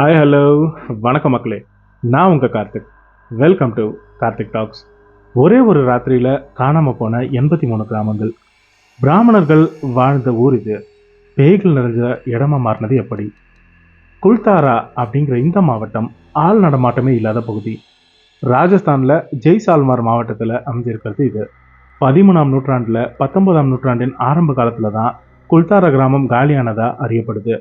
Hi hello வணக்கம் மக்களே. நான் உங்கள் Karthik. Welcome to Karthik talks ஒரே ஒரு ராத்திரியில் காணாமல் போன எண்பத்தி மூணு கிராமங்கள். பிராமணர்கள் வாழ்ந்த ஊர் இது. பேய்கள் நிறைஞ்ச இடமா மாறினது எப்படி? குல்தாரா அப்படிங்கிற இந்த மாவட்டம் ஆள் நடமாட்டமே இல்லாத பகுதி. ராஜஸ்தானில் ஜெய்சால்மார் மாவட்டத்தில் அமைஞ்சிருக்கிறது இது. பதிமூணாம் நூற்றாண்டில் பத்தொன்பதாம் நூற்றாண்டின் ஆரம்ப காலத்தில் தான் குல்தாரா கிராமம் காலியானதாக அறியப்படுது.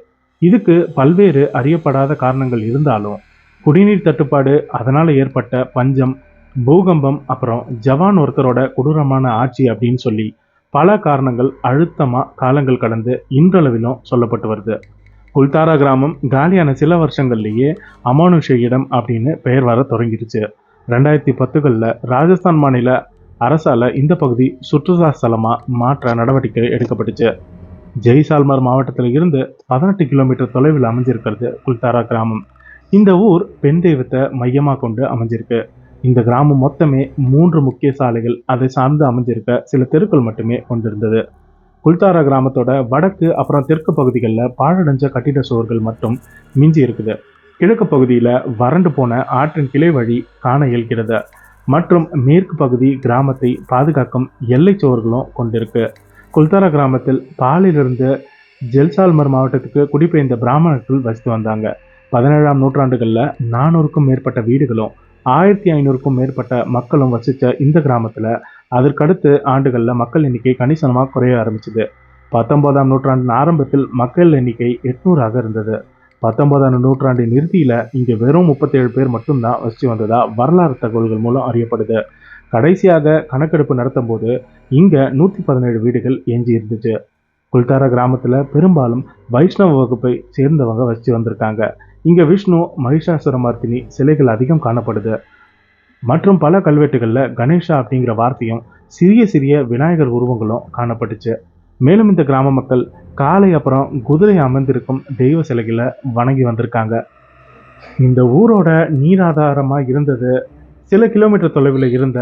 இதுக்கு பல்வேறு அறியப்படாத காரணங்கள் இருந்தாலும் குடிநீர் தட்டுப்பாடு அதனால் ஏற்பட்ட பஞ்சம் பூகம்பம் அப்புறம் ஜவான் ஒருத்தரோட கொடூரமான ஆட்சி அப்படின்னு சொல்லி பல காரணங்கள் அழுத்தமாக காலங்கள் கடந்து இன்றளவிலும் சொல்லப்பட்டு வருது. குல்தாரா கிராமம் காலியான சில வருஷங்கள்லேயே அமானுஷ இடம் அப்படின்னு பெயர் வர தொடங்கிடுச்சு. ரெண்டாயிரத்தி பத்துகளில் ராஜஸ்தான் மாநில அரசால் இந்த பகுதி சுற்றுலா ஸ்தலமாக மாற்ற நடவடிக்கை எடுக்கப்பட்டுச்சு. ஜெய்சால்மர் மாவட்டத்தில் இருந்து பதினெட்டு கிலோமீட்டர் தொலைவில் அமைஞ்சிருக்கிறது குல்தாரா கிராமம். இந்த ஊர் பெண் தெய்வத்தை மையமாக கொண்டு அமைஞ்சிருக்கு. இந்த கிராமம் மொத்தமே மூன்று முக்கிய சாலைகள் அதை சார்ந்து அமைஞ்சிருக்க சில தெருக்கள் மட்டுமே கொண்டிருந்தது. குல்தாரா கிராமத்தோட வடக்கு அப்புறம் தெற்கு பகுதிகளில் பாழடைஞ்ச கட்டிட சுவர்கள் மட்டும் மிஞ்சி இருக்குது. கிழக்கு பகுதியில் வறண்டு போன ஆற்றின் கிளை வழி காண இயல்கிறது. மற்றும் மேற்கு பகுதி கிராமத்தை பாதுகாக்கும் எல்லை சுவர்களும் கொண்டிருக்கு. குல்தாரா கிராமத்தில் பாலிலிருந்து ஜெல்சால்மர் மாவட்டத்துக்கு குடிபெயர்ந்த பிராமணர்கள் வசித்து வந்தாங்க. பதினேழாம் நூற்றாண்டுகளில் நானூறுக்கும் மேற்பட்ட வீடுகளும் ஆயிரத்தி ஐநூறுக்கும் மேற்பட்ட மக்களும் வசித்த இந்த கிராமத்தில் அதற்கடுத்து ஆண்டுகளில் மக்கள் எண்ணிக்கை கணிசனமாக குறைய ஆரம்பிச்சது. பத்தொன்பதாம் நூற்றாண்டின் ஆரம்பத்தில் மக்கள் எண்ணிக்கை எட்நூறாக இருந்தது. பத்தொன்பதாம் நூற்றாண்டின் இறுதியில் இங்கே வெறும் முப்பத்தேழு பேர் மட்டும்தான் வசித்து வந்ததா வரலாறு தகவல்கள் மூலம் அறியப்படுது. கடைசியாக கணக்கெடுப்பு நடத்தும் போது இங்கே நூற்றி பதினேழு வீடுகள் எஞ்சி இருந்துச்சு. குல்தாரா கிராமத்தில் பெரும்பாலும் வைஷ்ணவ வகுப்பை சேர்ந்தவங்க வச்சு வந்திருக்காங்க. இங்கே விஷ்ணு மகிஷாசுரமர்த்தினி சிலைகள் அதிகம் காணப்படுது. மற்றும் பல கல்வெட்டுகளில் கணேஷா அப்படிங்கிற வார்த்தையும் சிறிய சிறிய விநாயகர் உருவங்களும் காணப்பட்டுச்சு. மேலும் இந்த கிராம மக்கள் காலை அப்புறம் குதிரை அமர்ந்திருக்கும் தெய்வ சிலைகளை வணங்கி வந்திருக்காங்க. இந்த ஊரோட நீராதாரமாக இருந்தது சில கிலோமீட்டர் தொலைவில் இருந்த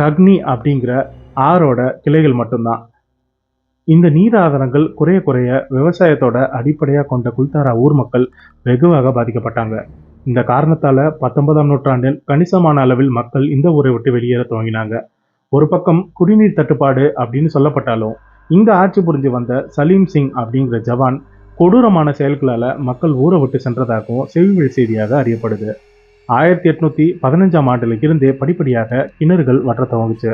கக்னி அப்படிங்கிற ஆறோட கிளைகள் மட்டும்தான். இந்த நீர் ஆதாரங்கள் குறைய குறைய விவசாயத்தோட அடிப்படையாக கொண்ட குல்தாரா ஊர் மக்கள் வெகுவாக பாதிக்கப்பட்டாங்க. இந்த காரணத்தால் பத்தொன்பதாம் நூற்றாண்டில் கணிசமான அளவில் மக்கள் இந்த ஊரை விட்டு வெளியேற துவங்கினாங்க. ஒரு பக்கம் குடிநீர் தட்டுப்பாடு அப்படின்னு சொல்லப்பட்டாலும் இங்க ஆட்சி புரிஞ்சு வந்த சலீம் சிங் அப்படிங்கிற ஜவான் கொடூரமான செயல்களால் மக்கள் ஊரை விட்டு சென்றதாகவும் செவிவழி செய்தியாக அறியப்படுது. ஆயிரத்தி எட்நூத்தி பதினஞ்சாம் ஆண்டுல இருந்தே படிப்படியாக கிணறுகள் வற்ற துவங்குச்சு.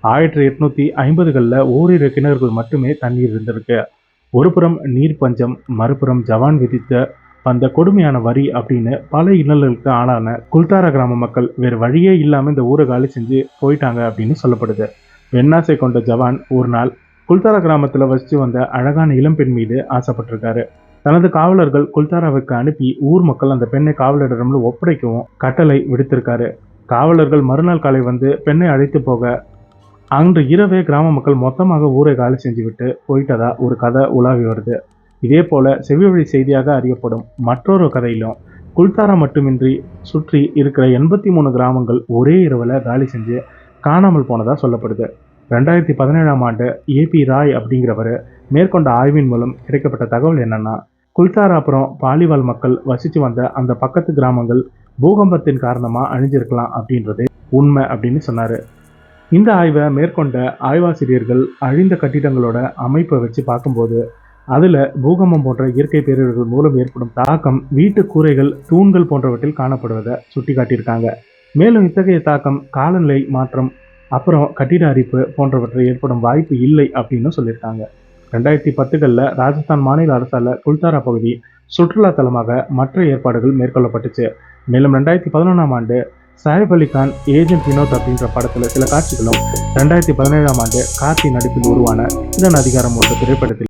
ஆயிரத்தி எட்நூத்தி ஐம்பதுகளில் ஓரிரு கிணறுகள் மட்டுமே தண்ணீர் இருந்திருக்கு. ஒருபுறம் நீர் பஞ்சம் மறுபுறம் ஜவான் விதித்த அந்த கொடுமையான வரி அப்படின்னு பல இன்னல்களுக்கு ஆளான குல்தாரா கிராம மக்கள் வேறு வழியே இல்லாமல் இந்த ஊரை காலி செஞ்சு போயிட்டாங்க அப்படின்னு சொல்லப்படுது. வெண்ணாசை கொண்ட ஜவான் ஒரு நாள் குல்தாரா கிராமத்தில் வசித்து வந்த அழகான இளம்பெண் மீது ஆசைப்பட்டிருக்காரு. தனது காவலர்கள் குல்தாராவுக்கு அனுப்பி ஊர் மக்கள் அந்த பெண்ணை காவலரிடம் ஒப்படைக்கவும் கட்டளை விடுத்திருக்காரு. காவலர்கள் மறுநாள் காலை வந்து பெண்ணை அழைத்து போக அன்று இரவே கிராம மக்கள் மொத்தமாக ஊரை காலி செஞ்சு விட்டு போயிட்டதா ஒரு கதை உலாவி வருது. இதே போல செவிவழி செய்தியாக அறியப்படும் மற்றொரு கதையிலும் குல்தாரா மட்டுமின்றி சுற்றி இருக்கிற எண்பத்தி மூணு கிராமங்கள் ஒரே இரவில் காலி செஞ்சு காணாமல் போனதாக சொல்லப்படுது. ரெண்டாயிரத்தி பதினேழாம் ஆண்டு ஏபி ராய் அப்படிங்கிறவர் மேற்கொண்ட ஆய்வின் மூலம் கிடைக்கப்பட்ட தகவல் என்னன்னா குல்தாராபுரம் பாலிவால் மக்கள் வசித்து வந்த அந்த பக்கத்து கிராமங்கள் பூகம்பத்தின் காரணமாக அழிஞ்சிருக்கலாம் அப்படின்றது உண்மை அப்படின்னு சொன்னார். இந்த ஆய்வை மேற்கொண்ட ஆய்வாசிரியர்கள் அழிந்த கட்டிடங்களோட அமைப்பை வச்சு பார்க்கும்போது அதில் பூகம்பம் போன்ற இயற்கை பேரிடர்கள் மூலம் ஏற்படும் தாக்கம் வீட்டு கூரைகள் தூண்கள் போன்றவற்றில் காணப்படுவதை சுட்டி காட்டியிருக்காங்க மேலும் இத்தகைய தாக்கம் காலநிலை மாற்றம் அப்புறம் கட்டிட அரிப்பு போன்றவற்றை ஏற்படும் வாய்ப்பு இல்லை அப்படின்னு சொல்லியிருக்காங்க. ரெண்டாயிரத்தி பத்துகளில் ராஜஸ்தான் மாநில அரசால் குல்தாரா பகுதி சுற்றுலா தலமாக மற்ற ஏற்பாடுகள் மேற்கொள்ளப்பட்டுச்சு. மேலும் ரெண்டாயிரத்தி பதினொன்றாம் ஆண்டு சாயிப் அலி கான் ஏஜென்ட் வினோத் அப்படின்ற படத்தில் சில காட்சிகளும் ரெண்டாயிரத்தி பதினேழாம் ஆண்டு கார்த்தி நடிப்பில் உருவான இதன் அதிகாரம் ஒரு திரைப்படத்தில்